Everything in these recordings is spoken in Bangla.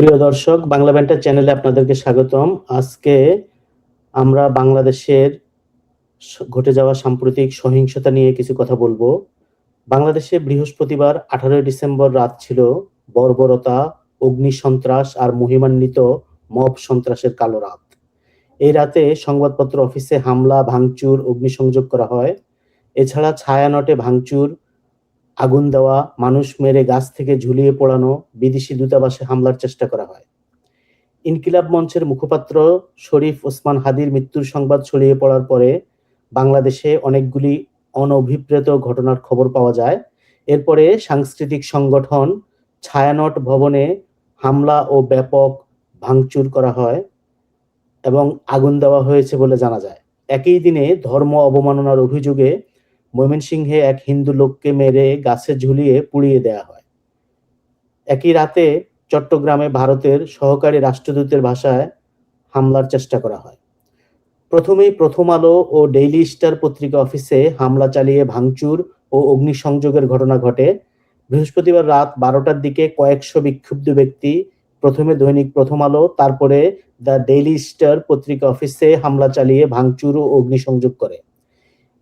প্রিয় দর্শক, বাংলা ব্যান্টার চ্যানেলে আপনাদেরকে স্বাগতম। আজকে আমরা বাংলাদেশের ঘটে যাওয়া সাম্প্রতিক সহিংসতা নিয়ে কিছু কথা বলব। বাংলাদেশে বৃহস্পতিবার আঠারোই ডিসেম্বর রাত ছিল বর্বরতা অগ্নি সন্ত্রাস আর মহিমান্বিত মব সন্ত্রাসের কালো রাত। এই রাতে সংবাদপত্র অফিসে হামলা, ভাঙচুর, অগ্নিসংযোগ করা হয়। এছাড়া ছায়ানটে ভাঙচুর আগুন দেওয়া, মানুষ মেরে গাছ থেকে ঝুলিয়ে পোড়ানো, বিদেশি দূতাবাসে হামলার চেষ্টা করা হয়। ইনকিলাব মঞ্চের মুখপাত্র শরীফ ওসমান হাদির মৃত্যুর সংবাদ ছড়িয়ে পড়ার পরে বাংলাদেশে অনেকগুলি অনভিপ্রেত ঘটনার খবর পাওয়া যায়। এরপরে সাংস্কৃতিক সংগঠন ছায়ানট ভবনে হামলা ও ব্যাপক ভাঙচুর করা হয় এবং আগুন দেওয়া হয়েছে বলে জানা যায়। একই দিনে ধর্ম অবমাননার অভিযোগে ময়মনসিংহে এক হিন্দু লোককে মেরে গাছে ঝুলিয়ে পুড়িয়ে দেয়া হয়। একই রাতে চট্টগ্রামে ভারতের সহকারী রাষ্ট্রদূতের ভাষায় হামলার চেষ্টা করা হয়। প্রথমেই প্রথম আলো ও ডেইলি স্টার পত্রিকা অফিসে হামলা চালিয়ে ভাঙচুর ও অগ্নিসংযোগের ঘটনা ঘটে। বৃহস্পতিবার রাত বারোটার দিকে কয়েকশো বিক্ষুব্ধ ব্যক্তি প্রথমে দৈনিক প্রথম আলো, তারপরে দ্য ডেইলি স্টার পত্রিকা অফিসে হামলা চালিয়ে ভাঙচুর ও অগ্নিসংযোগ করে।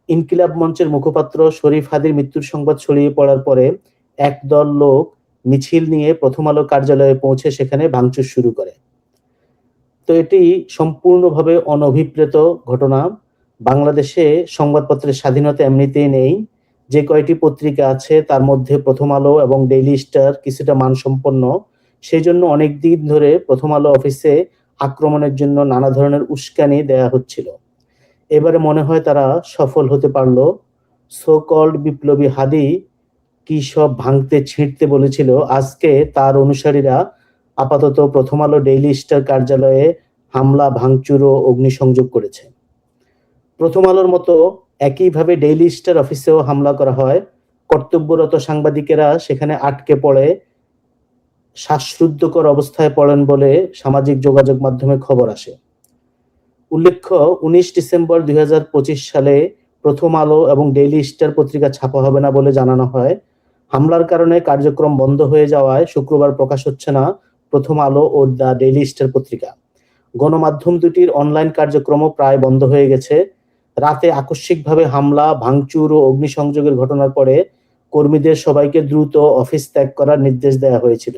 ইনকিলাব মঞ্চের মুখপাত্র শরীফ হাদির মৃত্যুর সংবাদ ছড়িয়ে পড়ার পরে একদল লোক মিছিল নিয়ে প্রথম আলো কার্যালয়ে পৌঁছে সেখানে ভাঙচুর শুরু করে। তো এটি সম্পূর্ণভাবে অনভিপ্রেত ঘটনা। বাংলাদেশে সংবাদপত্রের স্বাধীনতা এমনিতেই নেই। যে কয়টি পত্রিকা আছে তার মধ্যে প্রথম আলো এবং ডেইলি স্টার কিছুটা মানসম্পন্ন। সেই জন্য অনেক দিন ধরে প্রথম আলো অফিসে আক্রমণের জন্য নানা ধরনের উস্কানি দেয়া হচ্ছিল। এবারে মনে হয় তারা সফল হতে পারল। সো কল্ড বিপ্লবী হাদি কি সব ভাঙতে, ছিঁড়তে বলেছিল। আজকে তার অনুসারীরা আপাতত প্রথম আলো ডেইলি স্টার কার্যালয়ে হামলা, ভাঙচুর ও অগ্নিসংযোগ করেছে। প্রথম আলোর মতো একইভাবে ডেইলি স্টার অফিসেও হামলা করা হয়। কর্তব্যরত সাংবাদিকেরা সেখানে আটকে পড়ে, শ্বাসরুদ্ধকর অবস্থায় পড়েন বলে সামাজিক যোগাযোগ মাধ্যমে খবর আসে। উল্লেখ্য, উনিশ ডিসেম্বর দুই হাজার পঁচিশ সালে প্রথম আলো এবং ডেইলি স্টার পত্রিকা ছাপা হবে না বলে জানানো হয়। হামলার কারণে কার্যক্রম বন্ধ হয়ে যাওয়ায় শুক্রবার প্রকাশ হচ্ছে না প্রথম আলো ও দ্য ডেইলি স্টার পত্রিকা। গণমাধ্যম দুটির অনলাইন কার্যক্রমও প্রায় বন্ধ হয়ে গেছে। রাতে আকস্মিকভাবে হামলা, ভাঙচুর ও অগ্নিসংযোগের ঘটনার পরে কর্মীদের সবাইকে দ্রুত অফিস ত্যাগ করার নির্দেশ দেওয়া হয়েছিল।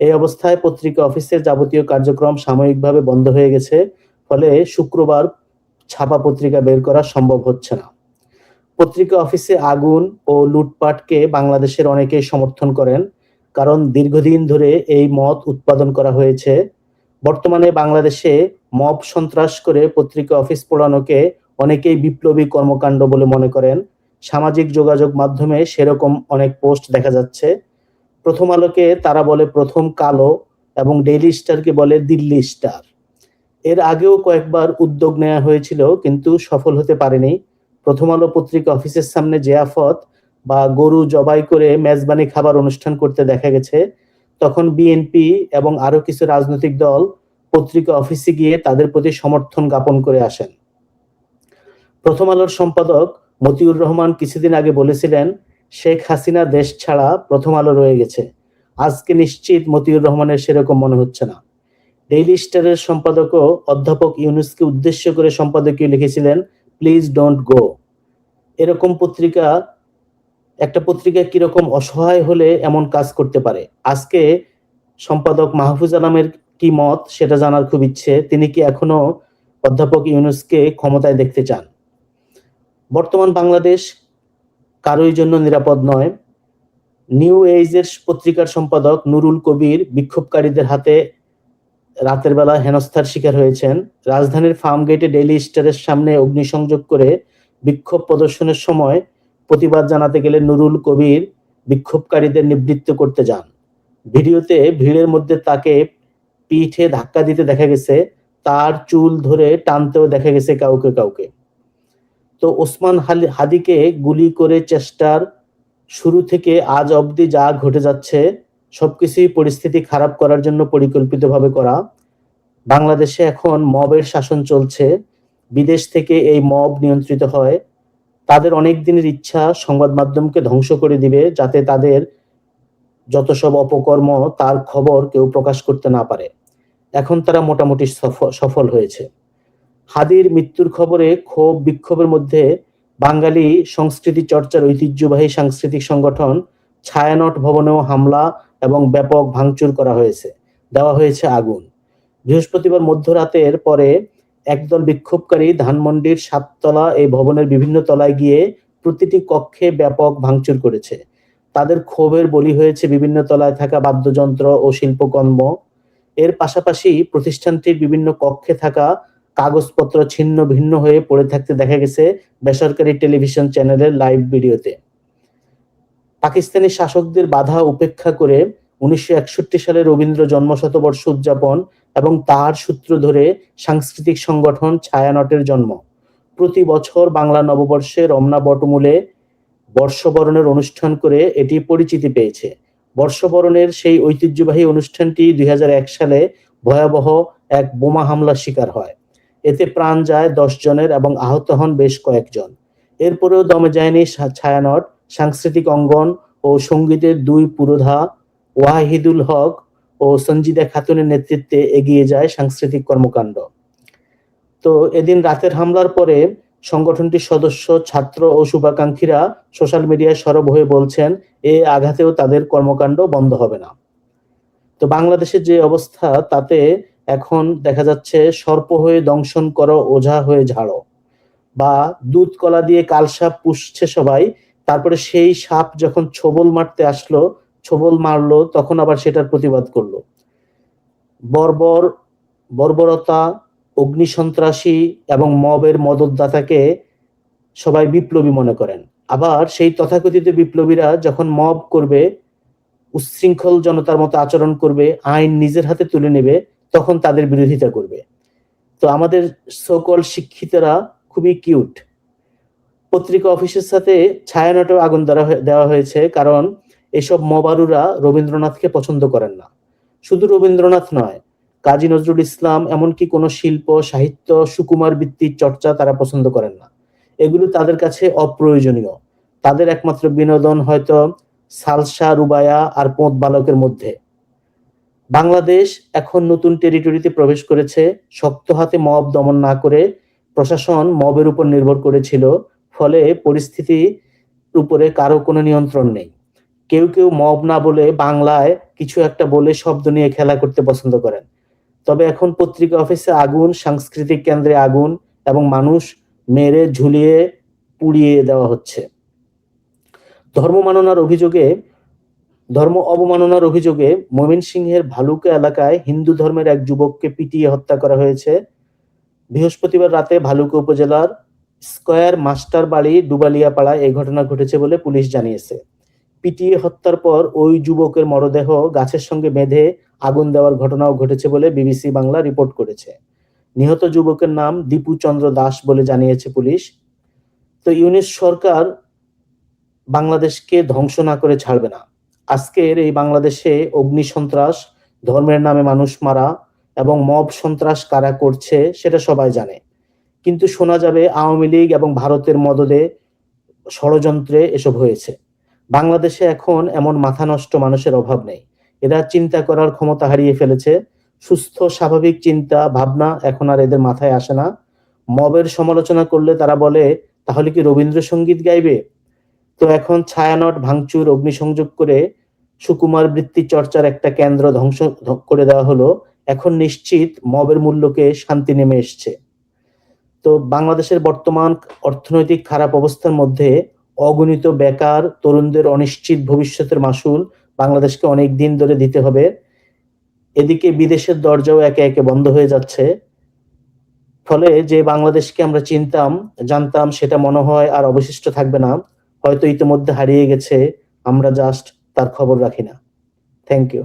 এই অবস্থায় পত্রিকা অফিসের যাবতীয় কার্যক্রম সাময়িকভাবে বন্ধ হয়ে গেছে। ফলে শুক্রবার ছাপা পত্রিকা বের করা সম্ভব হচ্ছে না। পত্রিকা অফিসে আগুন ও লুটপাটকে বাংলাদেশের অনেকেই সমর্থন করেন, কারণ দীর্ঘদিন ধরে এই মত উৎপাদন করা হয়েছে। বর্তমানে বাংলাদেশে মব সন্ত্রাস করে পত্রিকা অফিস পোড়ানোকে অনেকেই বিপ্লবী কর্মকাণ্ড বলে মনে করেন। সামাজিক যোগাযোগ মাধ্যমে সেরকম অনেক পোস্ট দেখা যাচ্ছে। প্রথম আলোকে তারা বলে প্রথম কালো এবং ডেইলি স্টারকে বলে দিল্লি স্টার। এর আগেও কয়েকবার উদ্যোগ নেওয়া হয়েছিল, কিন্তু সফল হতে পারেনি। প্রথম আলো পত্রিকা অফিসের সামনে জিয়াফত বা গরু জবাই করে মেজবানি খাবার অনুষ্ঠান করতে দেখা গেছে। তখন বিএনপি এবং আরও কিছু রাজনৈতিক দল পত্রিকা অফিসে গিয়ে তাদের প্রতি সমর্থন জ্ঞাপন করে আসেন। প্রথম আলোর সম্পাদক মতিউর রহমান কিছুদিন আগে বলেছিলেন, শেখ হাসিনা দেশ ছাড়া প্রথম আলো রয়ে গেছে। আজকে নিশ্চিত মতিউর রহমানের সেরকম মনে হচ্ছে না। ডেইলি স্টারের সম্পাদকও অধ্যাপক ইউনুসকে উদ্দেশ্য করে সম্পাদকীয় লিখেছিলেন, প্লিজ ডোন্ট গো। এরকম পত্রিকা, একটা পত্রিকা কীরকম অসহায় হলে এমন কাজ করতে পারে? আজকে সম্পাদক মাহফুজ আলমের কি মত সেটা জানার খুব ইচ্ছে। তিনি কি এখনও অধ্যাপক ইউনুসকে ক্ষমতায় দেখতে চান? বর্তমান বাংলাদেশ কারোই জন্য নিরাপদ নয়। নিউ এইজের পত্রিকার সম্পাদক নুরুল কবির বিক্ষোভকারীদের হাতে রাতের বেলা হেনস্থার শিকার হয়েছেন। রাজধানীর ফার্ম গেটে ডেইলি স্টারের সামনে অগ্নিসংযোগ করে বিক্ষোভ প্রদর্শনের সময় প্রতিবাদ জানাতে গেলে নুরুল কবির বিক্ষোভকারীদের নিবৃত্ত করতে যান। ভিডিওতে ভিড়ের মধ্যে তাকে পিঠে ধাক্কা দিতে দেখা গেছে, তার চুল ধরে টানতেও দেখা গেছে কাউকে কাউকে। তো ওসমান হাদিকে গুলি করে চেষ্টার শুরু থেকে আজ অবধি যা ঘটে যাচ্ছে সবকিছুই পরিস্থিতি খারাপ করার জন্য পরিকল্পিতভাবে করা। বাংলাদেশে এখন মবের শাসন চলছে। বিদেশ থেকে এই মব নিয়ন্ত্রিত হয়। তাদের অনেক দিনের ইচ্ছা সংবাদ মাধ্যমকে ধ্বংস করে দিবে, যাতে তাদের যত সব অপকর্ম, তার খবর কেউ প্রকাশ করতে না পারে। এখন তারা মোটামুটি সফ- সফল হয়েছে। হাদির মৃত্যুর খবরে ক্ষোভ বিক্ষোভের মধ্যে বাঙালি সংস্কৃতি চর্চার ঐতিহ্যবাহী সাংস্কৃতিক সংগঠন ছায়ানট ভবনেও হামলা এবং ব্যাপক ভাঙচুর করা হয়েছে। দেওয়া হয়েছে আগুন। বৃহস্পতিবার মধ্যরাতের পরে একদল বিক্ষোভকারী ধানমন্ডির সাততলা এই ভবনের বিভিন্ন তলায় গিয়ে প্রতিটি কক্ষে ব্যাপক ভাঙচুর করেছে। তাদের ক্ষোভের বলি হয়েছে বিভিন্ন তলায় থাকা বাদ্যযন্ত্র ও শিল্পকর্ম। এর পাশাপাশি প্রতিষ্ঠানটির বিভিন্ন কক্ষে থাকা কাগজপত্র ছিন্ন ভিন্ন হয়ে পড়ে থাকতে দেখা গেছে বেসরকারি টেলিভিশন চ্যানেলের লাইভ ভিডিওতে। পাকিস্তানি শাসকদের বাধা উপেক্ষা করে উনিশশো একষট্টি সালে রবীন্দ্র জন্ম শতবর্ষ উদযাপন এবং তার সূত্র ধরে সাংস্কৃতিক সংগঠন ছায়ানটের জন্ম। প্রতি বছর বাংলা নববর্ষে রমনা বটমূলে বর্ষবরণের অনুষ্ঠান করে এটি পরিচিতি পেয়েছে। বর্ষবরণের সেই ঐতিহ্যবাহী অনুষ্ঠানটি দুই হাজার এক সালে ভয়াবহ এক বোমা হামলার শিকার হয়। এতে প্রাণ যায় দশ জনের এবং আহত হন বেশ কয়েকজন। এরপরেও দমে যায়নি ছায়ানট। সাংস্কৃতিক অঙ্গন ও সঙ্গীতের দুই পুরোধা, ওয়াহিদুল হক ও সঞ্জিদা খাতুনের নেতৃত্বে এগিয়ে যায় সাংস্কৃতিক কর্মকাণ্ড। তো এদিন রাতের হামলার পরে সংগঠনটির সদস্য, ছাত্র ও শুভাকাঙ্ক্ষীরা সোশ্যাল মিডিয়ায় সরব হয়ে বলছেন, এ আঘাতেও তাদের কর্মকাণ্ড বন্ধ হবে না। তো বাংলাদেশের যে অবস্থা, তাতে এখন দেখা যাচ্ছে সর্প হয়ে দংশন করো, ওঝা হয়ে ঝাড়ো। বা দুধ কলা দিয়ে কালসাপ পুষছে সবাই তারপরে সেই সাপ যখন ছোবল মারতে আসলো, ছোবল মারলো, তখন আবার সেটার প্রতিবাদ করল। বর্বর, বর্বরতা অগ্নিসন্ত্রাসী এবং মবের মদতদাতাকে সবাই বিপ্লবী মনে করেন। আবার সেই তথাকথিত বিপ্লবীরা যখন মব করবে, উচ্ছৃঙ্খল জনতার মতো আচরণ করবে, আইন নিজের হাতে তুলে নেবে, তখন তাদের বিরোধিতা করবে। তো আমাদের সকল শিক্ষিতরা খুবই কিউট পত্রিকা অফিসের সাথে ছায়ানটেও আগুন হয়ে- দেওয়া হয়েছে, কারণ এসব মবারুরা রবীন্দ্রনাথকে পছন্দ করেন না। শুধু রবীন্দ্রনাথ নয়, কাজী নজরুল ইসলাম এমনকি কোনো শিল্প, সাহিত্য, সুকুমার বৃত্তির চর্চা তারা পছন্দ করেন না। এগুলো তাদের কাছে অপ্রয়োজনীয়। তাদের একমাত্র বিনোদন হয়তো সালসা, রুবায়া আর পোঁত বালকের মধ্যে। বাংলাদেশ এখন নতুন টেরিটরিতে প্রবেশ করেছে, শক্ত হাতে মব দমন না করে প্রশাসন মবের উপর নির্ভর করেছিল ফলে পরিস্থিতির উপরে কারও কোনো নিয়ন্ত্রণ নেই। কেউ কেউ মব না বলে বাংলায় কিছু একটা বলে শব্দ নিয়ে খেলা করতে পছন্দ করেন। তবে এখন পত্রিকা অফিসে আগুন, সাংস্কৃতিক কেন্দ্রে আগুন এবং মানুষ মেরে ঝুলিয়ে পুড়িয়ে দেওয়া হচ্ছে। ধর্ম মাননার অভিযোগে, ধর্ম অবমাননার অভিযোগে ময়মনসিংহের ভালুকা এলাকায় হিন্দু ধর্মের এক যুবককে পিটিয়ে হত্যা করা হয়েছে। বৃহস্পতিবার রাতে ভালুকা উপজেলার স্কয়ার মাস্টার বাড়ি ডুবালিয়াপাড়া এই ঘটনা ঘটেছে বলে পুলিশ জানিয়েছে। পিটিয়ে হত্যার পর ওই যুবকের মরদেহ গাছের সঙ্গে বেঁধে আগুন দেওয়ার ঘটনাও ঘটেছে বলে বিবিসি বাংলা রিপোর্ট করেছে। নিহত যুবকের নাম দীপু চন্দ্র দাস বলে জানিয়েছে পুলিশ। তো ইউনিস সরকার বাংলাদেশকে ধ্বংস না করে ছাড়বে না। আজকের এই বাংলাদেশে অগ্নি সন্ত্রাস, ধর্মের নামে মানুষ মারা এবং মব সন্ত্রাস কারা করছে সেটা সবাই জানে। কিন্তু শোনা যাবে আওয়ামী লীগ এবং ভারতের মদদে ষড়যন্ত্রে এসব হয়েছে। বাংলাদেশে এখন এমন মাথা নষ্ট মানুষের অভাব নেই। এরা চিন্তা করার ক্ষমতা হারিয়ে ফেলেছে। সুস্থ, স্বাভাবিক চিন্তা, ভাবনা এখন আর এদের মাথায় আসে না। মবের সমালোচনা করলে তারা বলে, তাহলে কি রবীন্দ্রসঙ্গীত গাইবে? তো এখন ছায়ানট, ভাঙচুর, অগ্নিসংযোগ করে সুকুমার বৃত্তি চর্চার একটা কেন্দ্র ধ্বংস করে দেওয়া হলো। এখন নিশ্চিত মবের মূল্যকে শান্তি নেমে এসছে। তো বাংলাদেশের বর্তমান অর্থনৈতিক খারাপ অবস্থার মধ্যে অগণিত বেকার তরুণদের অনিশ্চিত ভবিষ্যতের মাসুল বাংলাদেশকে অনেক দিন ধরে দিতে হবে। এদিকে বিদেশের দরজাও একে একে বন্ধ হয়ে যাচ্ছে। ফলে যে বাংলাদেশকে আমরা চিনতাম, জানতাম, সেটা মনে হয় আর অবশিষ্ট থাকবে না। হয়তো ইতিমধ্যে হারিয়ে গেছে, আমরা জাস্ট তার খবর রাখি না। Thank you